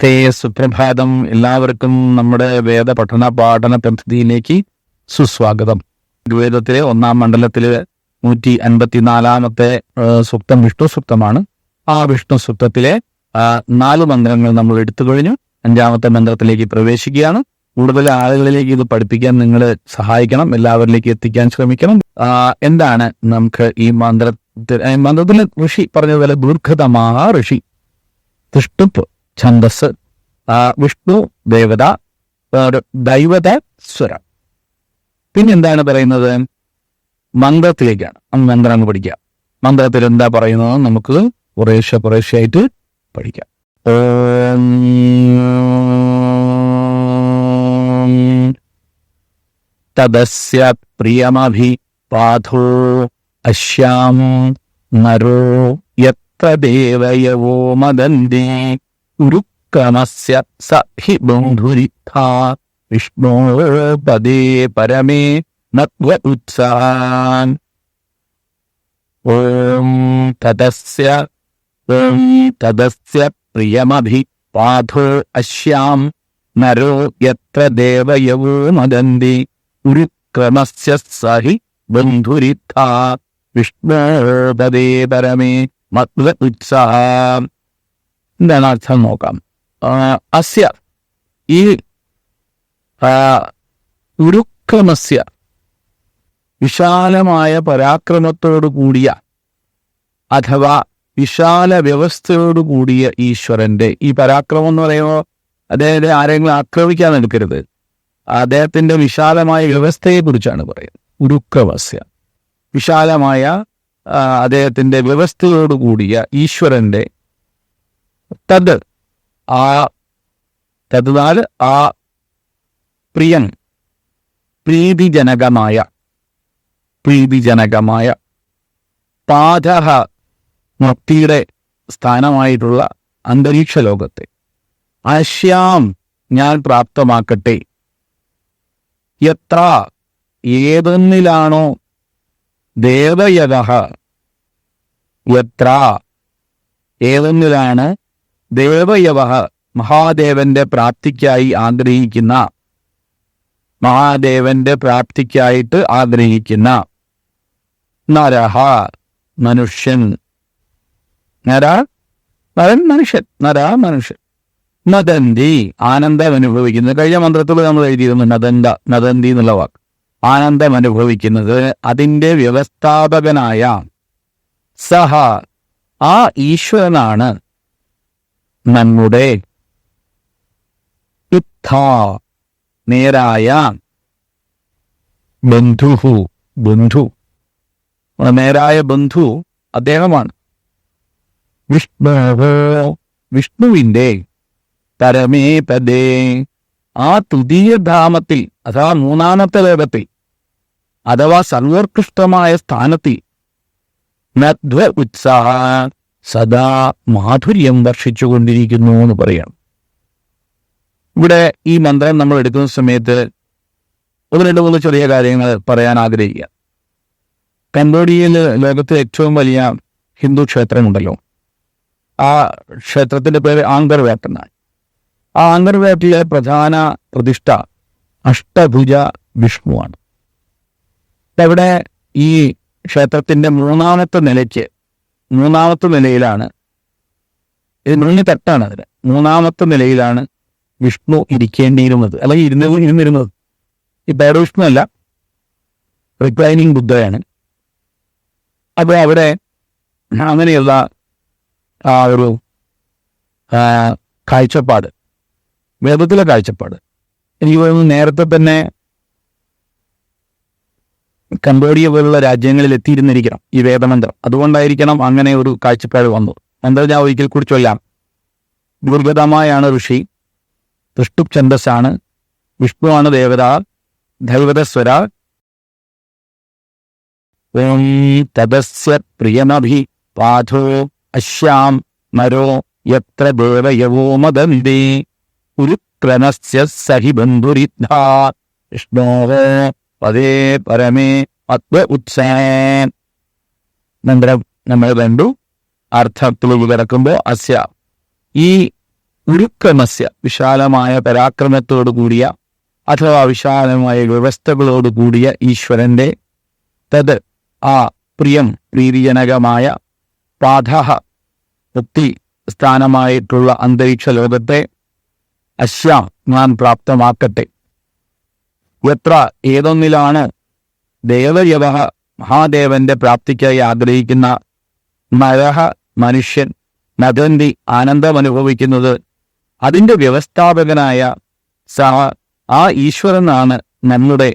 നമസ്തേ സുപ്രഭാതം. എല്ലാവർക്കും നമ്മുടെ വേദ പഠന പാഠന പദ്ധതിയിലേക്ക് സുസ്വാഗതം. വേദത്തിലെ ഒന്നാം മണ്ഡലത്തിലെ നൂറ്റി അൻപത്തിനാലാമത്തെ സുപ്തം വിഷ്ണു സൂക്തമാണ്. ആ വിഷ്ണു സൂക്തത്തിലെ ആ, നാല് മന്ത്രങ്ങൾ നമ്മൾ എടുത്തു കഴിഞ്ഞു. അഞ്ചാമത്തെ മന്ത്രത്തിലേക്ക് പ്രവേശിക്കുകയാണ്. കൂടുതൽ ആളുകളിലേക്ക് ഇത് പഠിപ്പിക്കാൻ നിങ്ങൾ സഹായിക്കണം. എല്ലാവരിലേക്ക് എത്തിക്കാൻ ശ്രമിക്കണം. എന്താണ് നമുക്ക് ഈ മന്ത്രത്തിൽ മന്ത്രത്തിൽ ഋഷി പറഞ്ഞതുപോലെ ദീർഘതമാ ഋഷി. തിഷ്ടുപ്പ്. ഛന്ദസ് വിഷ്ണു ദേവത ദൈവത സ്വരം. പിന്നെന്താണ് പറയുന്നത്? മന്ത്രത്തിലേക്കാണ്. മന്ത്രം അങ്ങ് പഠിക്കുക. മന്ത്രത്തിൽ എന്താ പറയുന്നത്? നമുക്ക് കുറേശ്ശെ കുറേശ്ശെ ആയിട്ട് പഠിക്കാം തദസ്യ പ്രിയമഭി പാധോ അശ്യാം നരോ യത്ര ദേവയവോ മദന്തി ഉരുക്രമസ്യ സഹി ഹി ബന്ധുരിത്ഥാ വിഷ്ണോ പദേ പരമേ നത്വ ഉത്സാൻ ഓം തദസ്യ ഓം തദസ്യ പ്രിയമഭി പാഥോ അശ്യാം നരോ യത്ര ദേവയവോ മദന്തി ഉരുക്രമസ്യ സഹി ബന്ധുരിഥ വിഷ്ണു പദേ പരമേ മത്വ ഉത്സാഹം എന്താണ് അർത്ഥം നോക്കാം അസ്യ ഈ ഉരുക്രമസ്യ വിശാലമായ പരാക്രമത്തോടു കൂടിയ അഥവാ വിശാല വ്യവസ്ഥയോടു കൂടിയ ഈശ്വരന്റെ ഈ പരാക്രമം എന്ന് പറയുമ്പോൾ അദ്ദേഹത്തെ ആരെങ്കിലും ആക്രമിക്കാൻ എടുക്കരുത് അദ്ദേഹത്തിന്റെ വിശാലമായ വ്യവസ്ഥയെ കുറിച്ചാണ് പറയുന്നത്. ഉരുക്രമസ്യ വിശാലമായ അദ്ദേഹത്തിന്റെ വ്യവസ്ഥയോടു കൂടിയ ഈശ്വരന്റെ തത് ആ തദ്നാൽ ആ പ്രിയൻ പ്രീതിജനകമായ പ്രീതിജനകമായ പാചക മുക്തിയുടെ സ്ഥാനമായിട്ടുള്ള അന്തരീക്ഷ ലോകത്തെ അശ്യാം ഞാൻ പ്രാപ്തമാക്കട്ടെ. എത്ര ഏതെന്നിലാണോ ദേവയത. എത്ര ഏതെന്നിലാണ് ദേവയവ മഹാദേവന്റെ പ്രാപ്തിക്കായി ആഗ്രഹിക്കുന്ന മഹാദേവന്റെ പ്രാപ്തിക്കായിട്ട് ആഗ്രഹിക്കുന്ന നരഹ മനുഷ്യൻ. നര നരൻ മനുഷ്യൻ നര മനുഷ്യൻ. നദന്തി ആനന്ദം അനുഭവിക്കുന്നത് കഴിഞ്ഞ മന്ത്രത്തിൽ നമ്മൾ എഴുതിയിരുന്നു നദന്ത നദന്തി എന്നുള്ള വാക്ക്. ആനന്ദം അനുഭവിക്കുന്നത് അതിന്റെ വ്യവസ്ഥാപകനായ സഹ ആ ഈശ്വരനാണ്. നമ്മുടെ യുദ്ധ നേരായ ബന്ധുഹു ബന്ധു. നേരായ ബന്ധു അദ്ദേഹമാണ്. വിഷ്ണു വിഷ്ണുവിന്റെ പരമേ പദേ. ആ തൃതീയ ധാമത്തിൽ അഥവാ മൂന്നാമത്തെ വേദത്തിൽ അഥവാ സർവോത്കൃഷ്ടമായ സ്ഥാനത്തിൽ നദ്വ ഉത്സാഹ സദാ മാധുര്യം വർഷിച്ചുകൊണ്ടിരിക്കുന്നു എന്ന് പറയണം. ഇവിടെ ഈ മന്ത്രം നമ്മൾ എടുക്കുന്ന സമയത്ത് ഒന്ന് രണ്ട് മൂന്ന് ചെറിയ കാര്യങ്ങൾ പറയാൻ ആഗ്രഹിക്കുക. കംബോഡിയയിൽ ലോകത്തെ ഏറ്റവും വലിയ ഹിന്ദു ക്ഷേത്രമുണ്ടല്ലോ. ആ ക്ഷേത്രത്തിന്റെ പേര് ആങ്കർവേട്ട് എന്നാണ്. ആ ആങ്കർവേട്ടിലെ പ്രധാന പ്രതിഷ്ഠ അഷ്ടഭുജ വിഷ്ണുവാണ്. ഇവിടെ ഈ ക്ഷേത്രത്തിന്റെ മൂന്നാമത്തെ നിലയ്ക്ക് മൂന്നാമത്തെ നിലയിലാണ്. ഇത് മുന്നിൽ തട്ടാണ് അതിന്. മൂന്നാമത്തെ നിലയിലാണ് വിഷ്ണു ഇരിക്കേണ്ടിയിരുന്നത്. അല്ലെങ്കിൽ ഇരുന്ന് ഇരുന്നിരുന്നത്. ഈ പേട വിഷ്ണു അല്ല. റിക്ലൈനിങ് ബുദ്ധയാണ്. അപ്പോൾ അവിടെ അങ്ങനെയുള്ള ആ ഒരു കാഴ്ചപ്പാട്. വേദത്തിലെ കാഴ്ചപ്പാട്. എനിക്ക് തോന്നുന്നു നേരത്തെ തന്നെ കംബോഡിയ പോലുള്ള രാജ്യങ്ങളിൽ എത്തിയിരുന്നിരിക്കണം ഈ വേദമന്ത്രം. അതുകൊണ്ടായിരിക്കണം അങ്ങനെ ഒരു കാഴ്ചപ്പാട് വന്നത്. എന്താ ഞാൻ ഒരിക്കൽ കൂടി ചൊല്ലാം. ദുർഗതമായാണ് ഋഷി. തൃഷ്ടു ഛന്ദസ്സാണ്. വിഷ്ണുവാണ് ദേവത. ദൈവതസ്വര ഓം തദസ്യ പ്രിയമഭി പാഥോ അശ്യാം നരോ എത്ര ദേവയവോ മദന്തി ഉരുക്രമസ്യ സഹി ബന്ധുരിദ്ധാ. വിഷ്ണോവോ പദേ പരമേ അത്വ ഉത്സാഹ നന്തരം നമ്മൾ കണ്ടു അർത്ഥത്തിൽ കിടക്കുമ്പോൾ അസ്യ. ഈ ഉരുക്കമസ്യ വിശാലമായ പരാക്രമത്തോടു കൂടിയ അഥവാ വിശാലമായ വ്യവസ്ഥകളോട് കൂടിയ ഈശ്വരന്റെ തത് ആ പ്രിയം പ്രീതിജനകമായ പാഠ മുക്തി സ്ഥാനമായിട്ടുള്ള അന്തരീക്ഷ ലോകത്തെ അശ്യാം ഞാൻ പ്രാപ്തമാക്കട്ടെ. എത്ര ഏതൊന്നിലാണ് ദേവയവ മഹാദേവന്റെ പ്രാപ്തിക്കായി ആഗ്രഹിക്കുന്ന നരഹ മനുഷ്യൻ നഗന്തി ആനന്ദം അനുഭവിക്കുന്നത് അതിന്റെ വ്യവസ്ഥാപകനായ സഹ ആ ഈശ്വരനാണ് നമ്മുടെ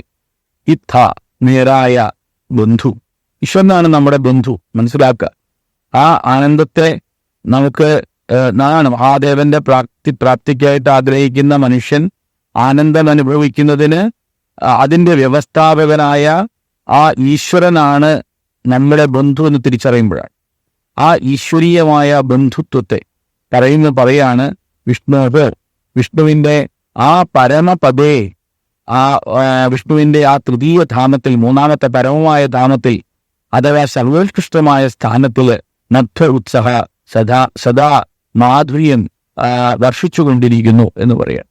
ഇത്ത നേരായ ബന്ധു. ഈശ്വരനാണ് നമ്മുടെ ബന്ധു. മനസ്സിലാക്കുക? ആ ആനന്ദത്തെ നമുക്ക് നാണ് മഹാദേവന്റെ പ്രാപ്തി പ്രാപ്തിക്കായിട്ട് ആഗ്രഹിക്കുന്ന മനുഷ്യൻ ആനന്ദം അനുഭവിക്കുന്നതിന് ആ, അതിന്റെ വ്യവസ്ഥാപകനായ ആ ഈശ്വരനാണ് നമ്മുടെ ബന്ധു എന്ന് തിരിച്ചറിയുമ്പോഴാണ്. ആ ഈശ്വരീയമായ ബന്ധുത്വത്തെ പറയുന്ന പറയാണ് വിഷ്ണു വിഷ്ണുവിന്റെ ആ പരമപദേ ആ വിഷ്ണുവിന്റെ ആ തൃതീയ ധാമത്തിൽ മൂന്നാമത്തെ പരമമായ ധാമത്തിൽ അഥവാ സർവോത്കൃഷ്ടമായ സ്ഥാനത്തിൽ നദ്ധ ഉത്സഹ സദാ സദാ മാധുര്യം വർഷിച്ചുകൊണ്ടിരിക്കുന്നു എന്ന് പറയാം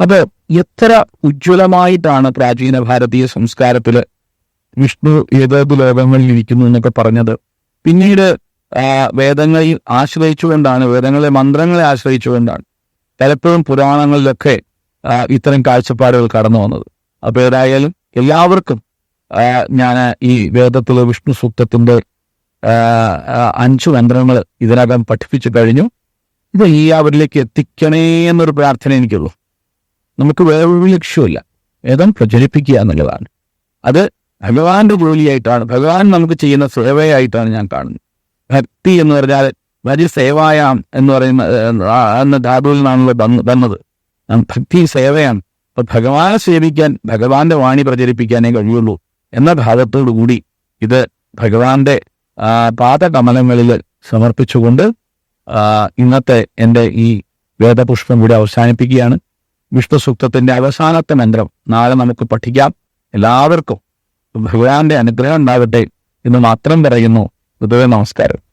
അപ്പൊ എത്ര ഉജ്ജ്വലമായിട്ടാണ് പ്രാചീന ഭാരതീയ സംസ്കാരത്തിൽ വിഷ്ണു ഏതേത് ലോകങ്ങളിൽ ഇരിക്കുന്നു എന്നൊക്കെ പറഞ്ഞത്. പിന്നീട് വേദങ്ങളിൽ ആശ്രയിച്ചുകൊണ്ടാണ് വേദങ്ങളിലെ മന്ത്രങ്ങളെ ആശ്രയിച്ചുകൊണ്ടാണ് പലപ്പോഴും പുരാണങ്ങളിലൊക്കെ ഇത്തരം കാഴ്ചപ്പാടുകൾ കടന്നു വന്നത്. അപ്പൊ ഏതായാലും എല്ലാവർക്കും ഞാൻ ഈ വേദത്തിലെ വിഷ്ണു സൂക്തത്തിന്റെ അഞ്ചു മന്ത്രങ്ങൾ ഇതിനകം പഠിപ്പിച്ചു കഴിഞ്ഞു. ഇത് ഈ അവരിലേക്ക് എത്തിക്കണേ എന്നൊരു പ്രാർത്ഥന എനിക്കുള്ളൂ. നമുക്ക് വേറൊരു ലക്ഷ്യമില്ല വേദം പ്രചരിപ്പിക്കുക എന്നുള്ളതാണ്. അത് ഭഗവാന്റെ ജോലിയായിട്ടാണ് ഭഗവാൻ നമുക്ക് ചെയ്യുന്ന സേവയായിട്ടാണ് ഞാൻ കാണുന്നത്. ഭക്തി എന്ന് പറഞ്ഞാൽ വരി സേവായാം എന്ന് പറയുന്ന എന്ന ധാതുവിൽ നിന്നാണല്ലോ വന്ന് വന്നത്. ഭക്തി സേവയാണ്. അപ്പൊ ഭഗവാനെ സേവിക്കാൻ ഭഗവാന്റെ വാണി പ്രചരിപ്പിക്കാനേ കഴിയുള്ളൂ എന്ന ഭാഗത്തോടു കൂടി ഇത് ഭഗവാന്റെ പാദകമലങ്ങളിൽ സമർപ്പിച്ചുകൊണ്ട് ഇന്നത്തെ എന്റെ ഈ വേദപുഷ്പം കൂടി അവസാനിപ്പിക്കുകയാണ്. വിഷ്ണു സൂക്തത്തിന്റെ അവസാനത്തെ മന്ത്രം നാളെ നമുക്ക് പഠിക്കാം. എല്ലാവർക്കും ഭഗവാന്റെ അനുഗ്രഹം ഉണ്ടാകട്ടെ എന്ന് മാത്രം പറയുന്നു. പൊതുവെ നമസ്കാരം.